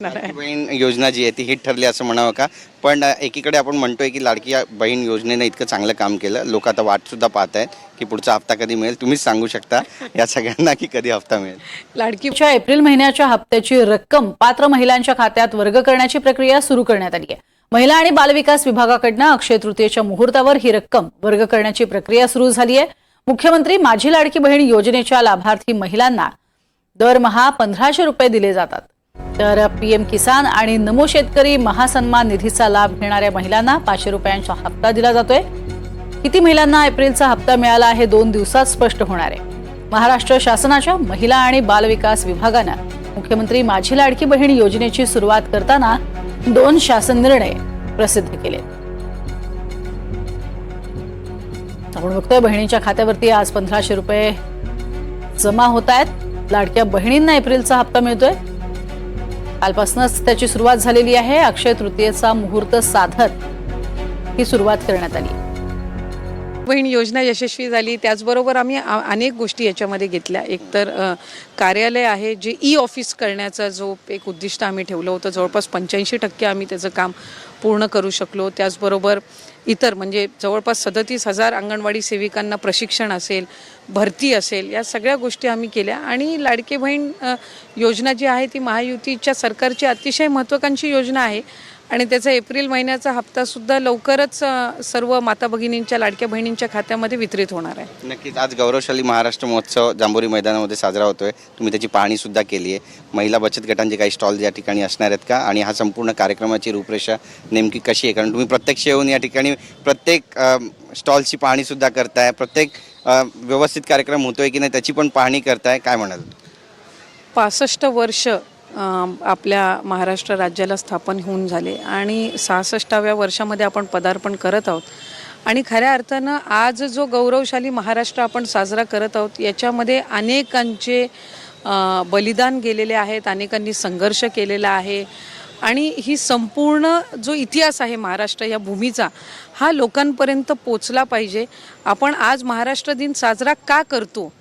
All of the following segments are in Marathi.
लाडकी बहीण योजना जी आहे ती हिट ठरली असं म्हणावं का? पण एकीकडे आपण म्हणतोय की लाडकी बहीण योजनेनं इतकं चांगलं काम केलं. लोक आता वाट सुद्धा पाहत आहेत की पुढचा हप्ता कधी मिळेल? तुम्हीच सांगू शकता. या सगळ्यांना की कधी हप्ता मिळेल? लाडकीच्या एप्रिल महिन्याच्या हप्त्याची रक्कम पात्र महिलांच्या खात्यात वर्ग करण्याची प्रक्रिया सुरू करण्यात आली आहे. महिला आणि बालविकास विभागाकडनं अक्षय तृतीयेच्या मुहूर्तावर ही रक्कम वर्ग करण्याची प्रक्रिया सुरू झाली आहे. मुख्यमंत्री माझी लाडकी बहीण योजनेच्या लाभार्थी महिलांना दरमहा पंधराशे रुपये दिले जातात. तर पीएम किसान आणि नमो शेतकरी महासन्मान निधीचा लाभ घेणाऱ्या महिलांना पाचशे रुपयांचा हप्ता दिला जातोय. किती महिलांना एप्रिलचा हप्ता मिळाला हे दोन दिवसात स्पष्ट होणार आहे. महाराष्ट्र शासनाच्या महिला आणि बालविकास विभागानं मुख्यमंत्री माझी लाडकी बहीण योजनेची सुरुवात करताना दोन शासन निर्णय प्रसिद्ध केले. आपण बघतोय बहिणीच्या खात्यावरती आज पंधराशे रुपये जमा होत आहेत. लाडक्या बहिणींना एप्रिलचा हप्ता मिळतोय. कालपासूनच त्याची सुरुवात झालेली आहे. अक्षय तृतीयेचा मुहूर्त साधत ही सुरुवात करण्यात आली. बहीण योजना यशस्वी झाली. त्याचबरोबर आम्ही आ- अनेक गोष्टी याच्यामध्ये घेतल्या. एकतर कार्यालय आहे जे ई ऑफिस करण्याचा जो एक उद्दिष्ट आम्ही ठेवलं होतं. जवळपास पंच्याऐंशी टक्के आम्ही त्याचं काम पूर्ण करू शकलो. त्याचबरोबर इतर म्हणजे जवळपास सदतीस हजार अंगणवाडी सेविकांना प्रशिक्षण असेल भरती असेल या सगळ्या गोष्टी आम्ही केल्या. आणि लाडके बहीण योजना जी आहे ती महायुतीच्या सरकारची अतिशय महत्त्वाकांक्षी योजना आहे. आणि त्याचा एप्रिल महिन्याचा हप्ता सुद्धा लवकरच सर्व माता भगिनींच्या लाडक्या बहिणींच्या खात्यामध्ये वितरित होणार आहे. नक्कीच. आज गौरवशाली महाराष्ट्र महोत्सव जांभोरी मैदानामध्ये साजरा होतोय. तुम्ही त्याची पाहणी सुद्धा केली आहे महिला बचत गटांचे काही स्टॉल या ठिकाणी असणार आहेत का? आणि हा संपूर्ण कार्यक्रमाची रूपरेषा नेमकी कशी आहे? कारण तुम्ही प्रत्यक्ष येऊन या ठिकाणी प्रत्येक स्टॉलची पाहणी सुद्धा करताय. प्रत्येक व्यवस्थित कार्यक्रम होतोय की नाही त्याची पण पाहणी करताय. काय म्हणाल? पासष्ट वर्ष आपल्या महाराष्ट्र राज्याला स्थापन होऊन झाले. आणि सहासष्टाव्या वर्षामध्ये आपण पदार्पण करत आहोत. आणि खऱ्या अर्थानं आज जो गौरवशाली महाराष्ट्र आपण साजरा करत आहोत याच्यामध्ये अनेकांचे बलिदान गेलेले आहेत अनेकांनी संघर्ष केलेला आहे. आणि ही संपूर्ण जो इतिहास आहे महाराष्ट्र या भूमीचा हा लोकांपर्यंत पोचला पाहिजे. आपण आज महाराष्ट्र दिन साजरा का करतो?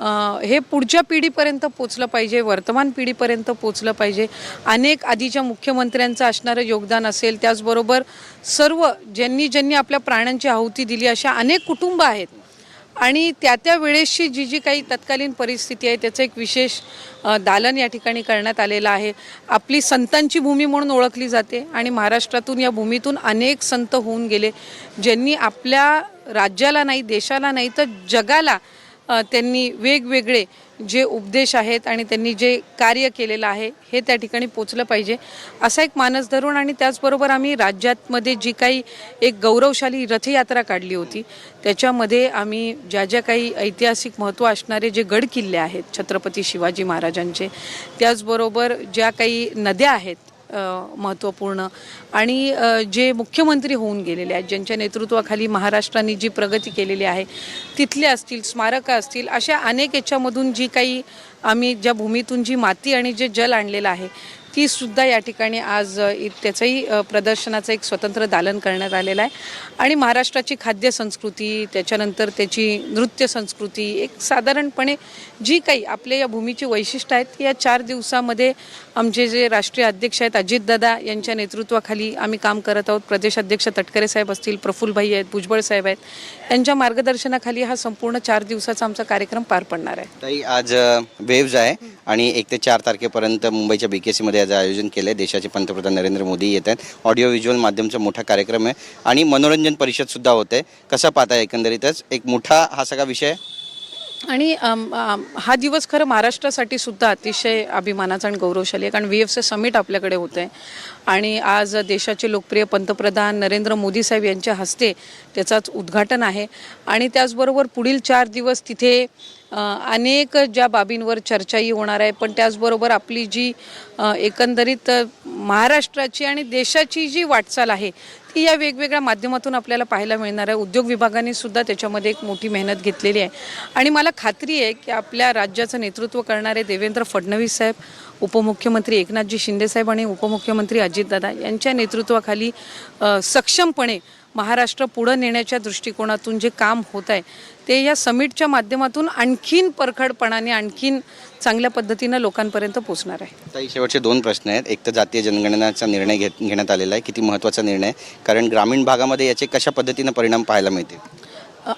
हे पुढच्या पिढीपर्यंत पोचलं पाहिजे वर्तमान पिढीपर्यंत पोचलं पाहिजे. अनेक आधीच्या मुख्यमंत्र्यांचं असणारं योगदान असेल त्याचबरोबर सर्व ज्यांनी ज्यांनी आपल्या प्राण्यांची आहुती दिली अशा अनेक कुटुंब आहेत. आणि त्या त्या वेळेसची जी जी काही तत्कालीन परिस्थिती आहे त्याचं एक विशेष दालन या ठिकाणी करण्यात आलेलं आहे. आपली संतांची भूमी म्हणून ओळखली जाते आणि महाराष्ट्रातून या भूमीतून अनेक संत होऊन गेले ज्यांनी आपल्या राज्याला नाही देशाला नाही तर जगाला त्यांनी वेगवेगळे जे उपदेश आहेत आणि त्यांनी जे कार्य केलेलं आहे हे त्या ठिकाणी पोचलं पाहिजे. असा एक मानस धरून आणि त्याचबरोबर आम्ही राज्यातमध्ये जी काही एक गौरवशाली रथयात्रा काढली होती त्याच्यामध्ये आम्ही ज्या ज्या काही ऐतिहासिक महत्त्व असणारे जे गड किल्ले आहेत छत्रपती शिवाजी महाराजांचे त्याचबरोबर ज्या काही नद्या आहेत महत्त्वपूर्ण. आणि जे मुख्यमंत्री होऊन गेलेले आहेत ज्यांच्या नेतृत्वाखाली महाराष्ट्राने जी प्रगती केलेली आहे तिथले असतील स्मारकं असतील अशा अनेक याच्यामधून जी काही आम्ही ज्या भूमीतून जी माती आणि जे जल आणलेलं आहे ती सुद्धा या ठिकाणी आज त्याचंही प्रदर्शनाचं एक स्वतंत्र दालन करण्यात आलेलं आहे. आणि महाराष्ट्राची खाद्य संस्कृती त्याच्यानंतर त्याची नृत्य संस्कृती एक साधारणपणे जी काही आपल्या या भूमीची वैशिष्ट्य आहेत या चार दिवसामध्ये आमचे जे राष्ट्रीय अध्यक्ष आहेत अजितदादा यांच्या नेतृत्वाखाली आम्ही काम करत आहोत. प्रदेश अध्यक्ष तटकरे साहेब असतील प्रफुल्लभाई आहेत भुजबळ साहेब आहेत. यांच्या मार्गदर्शनाखाली हा संपूर्ण चार दिवसाचा आमचा कार्यक्रम पार पडणार आहे. आज वेव्ज आहे आणि एक ते चार तारखेपर्यंत मुंबईच्या बी के सीमध्ये याचं आयोजन केलं आहे देशाचे पंतप्रधान नरेंद्र मोदी येत आहेत. ऑडिओ व्हिज्युअल माध्यमचा मोठा कार्यक्रम आहे. आणि मनोरंजन परिषदसुद्धा होते. कसं पाहताय एकंदरीतच? एक मोठा हा सगळा विषय. आणि हा दिवस खरं महाराष्ट्रासाठी सुद्धा अतिशय अभिमानाचा आणि गौरवशाली आहे. कारण व्ही एफ सी समिट आपल्याकडे होतं आहे आणि आज देशाचे लोकप्रिय पंतप्रधान नरेंद्र मोदी साहेब यांच्या हस्ते त्याचाच उद्घाटन आहे. आणि त्याचबरोबर पुढील चार दिवस तिथे अनेक ज्या बाबींवर चर्चाही होणार आहे. पण त्याचबरोबर आपली जी एकंदरीत महाराष्ट्राची आणि देशाची जी वाटचाल आहे ती या वेगवेगळ्या माध्यमातून आपल्याला पाहायला मिळणार आहे. उद्योग विभागाने सुद्धा त्याच्यामध्ये एक मोठी मेहनत घेतलेली आहे. आणि मला खात्री आहे की आपल्या राज्याचं नेतृत्व करणारे देवेंद्र फडणवीस साहेब उपमुख्यमंत्री एकनाथजी शिंदेसाहेब आणि उपमुख्यमंत्री अजितदादा यांच्या नेतृत्वाखाली सक्षमपणे महाराष्ट्र पुढं नेण्याच्या दृष्टिकोनातून जे काम होत आहे ते या समिटच्या माध्यमातून आणखीन परखडपणाने आणखीन चांगल्या पद्धतीनं लोकांपर्यंत पोचणार आहे. ताई शेवटचे दोन प्रश्न आहेत. एक तर जातीय जनगणनाचा निर्णय घेत घेण्यात आलेला आहे. किती महत्त्वाचा निर्णय कारण ग्रामीण भागामध्ये याचे कशा पद्धतीनं परिणाम पाहायला मिळतील?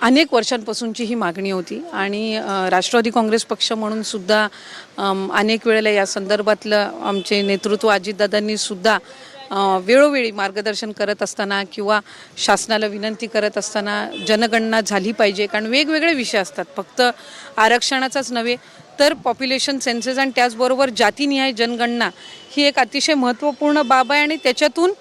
अनेक वर्षांपासूनची ही मागणी होती आणि राष्ट्रवादी काँग्रेस पक्ष म्हणून सुद्धा अनेक वेळेला या संदर्भातलं आमचे नेतृत्व अजितदादांनी सुद्धा वेळोवेळी मार्गदर्शन करत असताना किंवा शासनाला विनंती करत असताना जनगणना झाली पाहिजे. कारण वेगवेगळे विषय असतात. फक्त आरक्षणाचाच नव्हे तर पॉप्युलेशन सेन्सेस आणि त्याचबरोबर जातीनिहाय जनगणना ही एक अतिशय महत्त्वपूर्ण बाब आहे आणि त्याच्यातून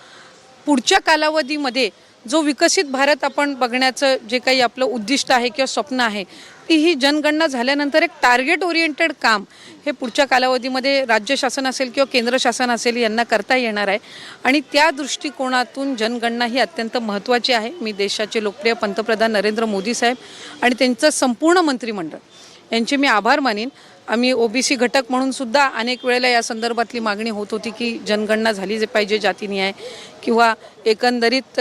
पुढच्या कालावधीमध्ये जो विकसित भारत आपण बघण्याचं जे काही आपलं उद्दिष्ट आहे किंवा स्वप्न आहे ती ही जनगणना झाल्यानंतर एक टार्गेट ओरिएंटेड काम हे पुढच्या कालावधीमध्ये राज्य शासन असेल किंवा केंद्र शासन असेल यांना करता येणार आहे. आणि त्या दृष्टिकोनातून जनगणना ही अत्यंत महत्त्वाची आहे. मी देशाचे लोकप्रिय पंतप्रधान नरेंद्र मोदी साहेब आणि त्यांचं संपूर्ण मंत्रिमंडळ यांचे मी आभार मानीन. आम्ही ओबीसी घटक म्हणून सुद्धा अनेक वेळेला या संदर्भातली मागणी होत होती की जनगणना झाली पाहिजे जातीनिहाय किंवा एकंदरीत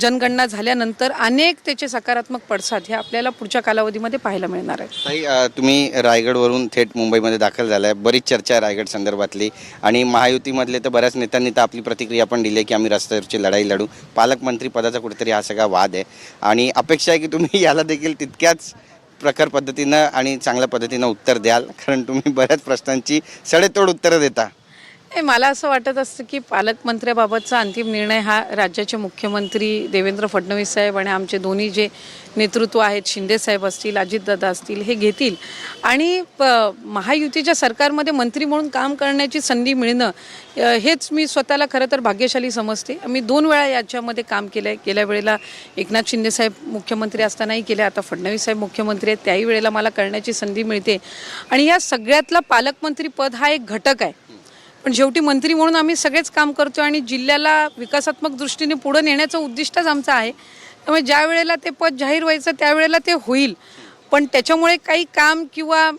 जनगणना झाल्यानंतर अनेक त्याचे सकारात्मक पडसाद हे आपल्याला पुढच्या कालावधीमध्ये पाहायला मिळणार आहे ताई तुम्ही रायगडवरून थेट मुंबईमध्ये दाखल झाला आहे बरीच चर्चा आहे रायगड संदर्भातली आणि महायुतीमधले तर बऱ्याच नेत्यांनी तर आपली प्रतिक्रिया पण दिली की आम्ही रस्त्यावरची लढाई लढू. पालकमंत्री पदाचा कुठेतरी हा सगळा वाद आहे. आणि अपेक्षा आहे की तुम्ही याला देखील तितक्याच प्रखर पद्धतीनं आणि चांगल्या पद्धतीनं उत्तर द्याल. कारण तुम्ही बऱ्याच प्रश्नांची सडेतोड उत्तरं देता. मला असं वाटत असतं की पालकमंत्र्याबाबतचा अंतिम निर्णय हा राज्याचे मुख्यमंत्री देवेंद्र फडणवीस साहेब आणि आमचे दोन्ही जे नेतृत्व आहेत शिंदे साहेब असतील अजितदादा असतील हे घेतील. आणि प महायुतीच्या सरकारमध्ये मंत्री म्हणून काम करण्याची संधी मिळणं हेच मी स्वतःला खरं तर भाग्यशाली समजते. मी दोन वेळा याच्यामध्ये काम केलं आहे गेल्या वेळेला एकनाथ शिंदे साहेब मुख्यमंत्री असतानाही केले आता फडणवीस साहेब मुख्यमंत्री आहेत त्याही वेळेला मला करण्याची संधी मिळते. आणि या सगळ्यातला पालकमंत्री पद हा एक घटक आहे. पण शेवटी मंत्री म्हणून आम्ही सगळेच काम करतो आणि जिल्ह्याला विकासात्मक दृष्टीने पुढे नेण्याचं उद्दिष्टच आमचं आहे. त्यामुळे ज्या वेळेला ते पद जाहीर व्हायचं त्यावेळेला ते होईल. पण त्याच्यामुळे काही काम किंवा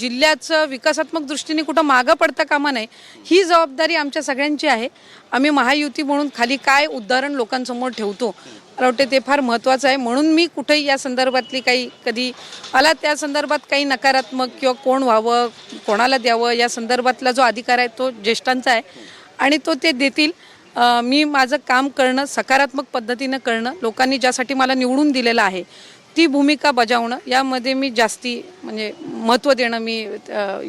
जिल्ह्याचं विकासात्मक दृष्टीने कुठं मागं पडता कामा नये ही जबाबदारी आमच्या सगळ्यांची आहे. आम्ही महायुती म्हणून खाली काय उदाहरण लोकांसमोर ठेवतो मला वाटते ते फार महत्त्वाचं आहे. म्हणून मी कुठेही या संदर्भातली काही कधी मला त्या संदर्भात काही नकारात्मक किंवा कोण व्हावं कोणाला द्यावं या संदर्भातला जो अधिकार आहे तो ज्येष्ठांचा आहे. आणि तो ते देतील. मी माझं काम करणं सकारात्मक पद्धतीनं करणं लोकांनी ज्यासाठी मला निवडून दिलेलं आहे ती भूमिका बजावणं यामध्ये मी जास्ती म्हणजे महत्त्व देणं मी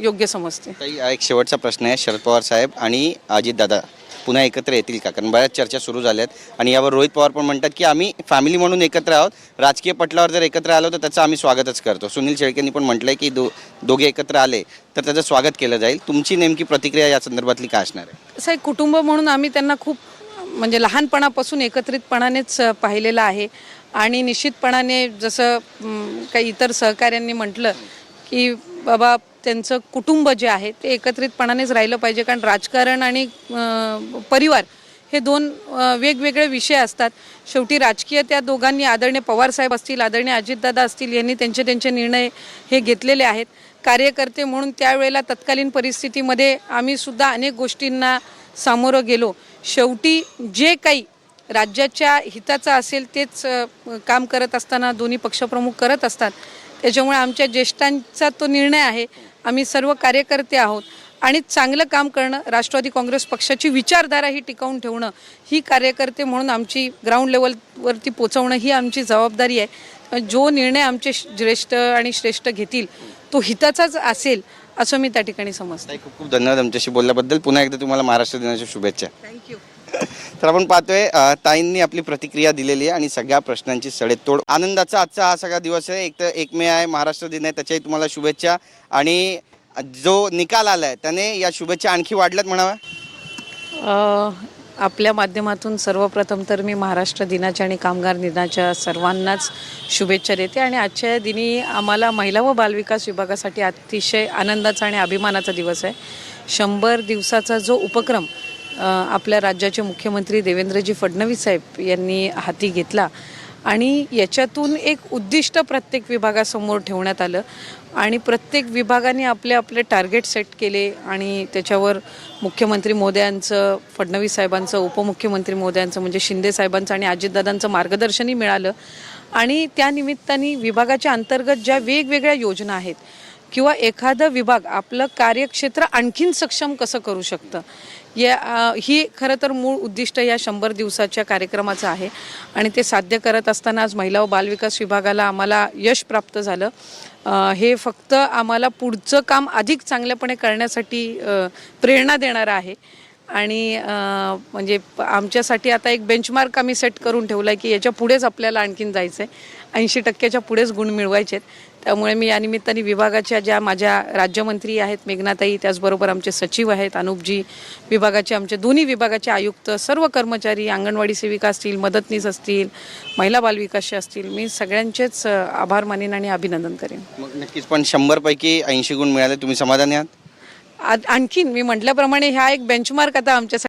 योग्य समजते. एक शेवटचा प्रश्न आहे शरद पवार साहेब आणि अजितदादा. पुन्हा एकत्र येतील का? कारण बऱ्याच चर्चा सुरू झाल्यात आणि यावर रोहित पवार पण म्हणतात की आम्ही फॅमिली म्हणून एकत्र आहोत. राजकीय पटलावर जर एकत्र आलो तर त्याचं आम्ही स्वागतच करतो. सुनील शेळकेंनी पण म्हटलं आहे की दो दोघे एकत्र आले तर त्याचं स्वागत केलं जाईल. तुमची नेमकी प्रतिक्रिया या संदर्भातली काय असणार आहे? असं एक कुटुंब म्हणून आम्ही त्यांना खूप म्हणजे लहानपणापासून एकत्रितपणानेच पाहिलेलं आहे. आणि निश्चितपणाने जसं काही इतर सहकाऱ्यांनी म्हटलं की बाबा त्यांचं कुटुंब जे आहे ते एकत्रितपणानेच राहिलं पाहिजे. कारण राजकारण आणि परिवार हे दोन वेगवेगळे विषय असतात. शेवटी राजकीय त्या दोघांनी आदरणीय पवारसाहेब असतील आदरणीय अजितदादा असतील यांनी त्यांचे त्यांचे निर्णय हे घेतलेले आहेत. कार्यकर्ते म्हणून त्यावेळेला तत्कालीन परिस्थितीमध्ये आम्ही सुद्धा अनेक गोष्टींना सामोरं गेलो. शेवटी जे काही राज्याच्या हिताचं असेल तेच काम करत असताना दोन्ही पक्षप्रमुख करत असतात. त्याच्यामुळे आमच्या ज्येष्ठांचा तो निर्णय आहे. आम्ही सर्व कार्यकर्ते आहोत. आणि चांगलं काम करणं राष्ट्रवादी काँग्रेस पक्षाची विचारधारा ही टिकवून ठेवणं ही कार्यकर्ते म्हणून आमची ग्राउंड लेवलवरती पोचवणं ही आमची जबाबदारी आहे. जो निर्णय आमचे ज्येष्ठ आणि श्रेष्ठ घेतील तो हिताचाच असेल असं मी त्या ठिकाणी समजते. खूप खूप धन्यवाद आमच्याशी बोलल्याबद्दल. पुन्हा एकदा तुम्हाला महाराष्ट्र दिनाच्या शुभेच्छा. थँक्यू तर आपण पाहतोय ताईंनी आपली प्रतिक्रिया दिलेली आहे आणि सगळ्या प्रश्नांची सडेतोड. आनंदाचा आजचा हा सगळा दिवस आहे. एक तर एक मे आहे महाराष्ट्र दिन आहे. त्याच्याही तुम्हाला शुभेच्छा. आणि जो निकाल आलाय त्याने या शुभेच्छा आणखी वाढल्यात म्हणाव्या अ, आपल्या माध्यमातून सर्वप्रथम तर मी महाराष्ट्र दिनाच्या आणि कामगार दिनाच्या सर्वांनाच शुभेच्छा देते. आणि आजच्या या दिनी आम्हाला महिला व बालविकास विभागासाठी अतिशय आनंदाचा आणि अभिमानाचा दिवस आहे. शंभर दिवसाचा जो उपक्रम आपल्या राज्याचे मुख्यमंत्री देवेंद्रजी फडणवीस साहेब यांनी हाती घेतला. आणि याच्यातून एक उद्दिष्ट प्रत्येक विभागासमोर ठेवण्यात आलं. आणि प्रत्येक विभागाने आपले आपले टार्गेट सेट केले आणि त्याच्यावर मुख्यमंत्री मोदयांचं फडणवीस साहेबांचं उपमुख्यमंत्री मोदयांचं म्हणजे शिंदे साहेबांचं आणि अजितदादांचं मार्गदर्शनही मिळालं. आणि त्यानिमित्ताने विभागाच्या अंतर्गत ज्या वेगवेगळ्या योजना आहेत किंवा एखादं विभाग आपलं कार्यक्षेत्र आणखीन सक्षम कसं करू शकतं या ही खरं तर मूळ उद्दिष्ट या शंभर दिवसाच्या कार्यक्रमाचं आहे. आणि ते साध्य करत असताना आज महिला व बालविकास विभागाला आम्हाला यश प्राप्त झालं. हे फक्त आम्हाला पुढचं काम अधिक चांगल्यापणे करण्यासाठी प्रेरणा देणारं आहे. आणि म्हणजे आमच्यासाठी आता एक बेंचमार्क आम्ही सेट करून ठेवला आहे की याच्या पुढेच आपल्याला आणखीन जायचं आहे ऐंशी टक्क्याच्या पुढेच गुण मिळवायचे आहेत त्यामुळे मी या निमित्ताने विभागाच्या ज्या माझ्या राज्यमंत्री आहेत मेघनाताई त्याचबरोबर आमचे सचिव आहेत अनुपजी विभागाचे आमचे दोन्ही विभागाचे आयुक्त सर्व कर्मचारी अंगणवाडी सेविका असतील मदतनीस असतील महिला बालविकासचे असतील मी सगळ्यांचेच आभार मानेन आणि अभिनंदन करेन. मग नक्कीच पण शंभरपैकी ऐंशी गुण मिळाले तुम्ही समाधानी आहात? आणखीन मी म्हटल्याप्रमाणे हा एक बेंचमार्क आता आमच्यासाठी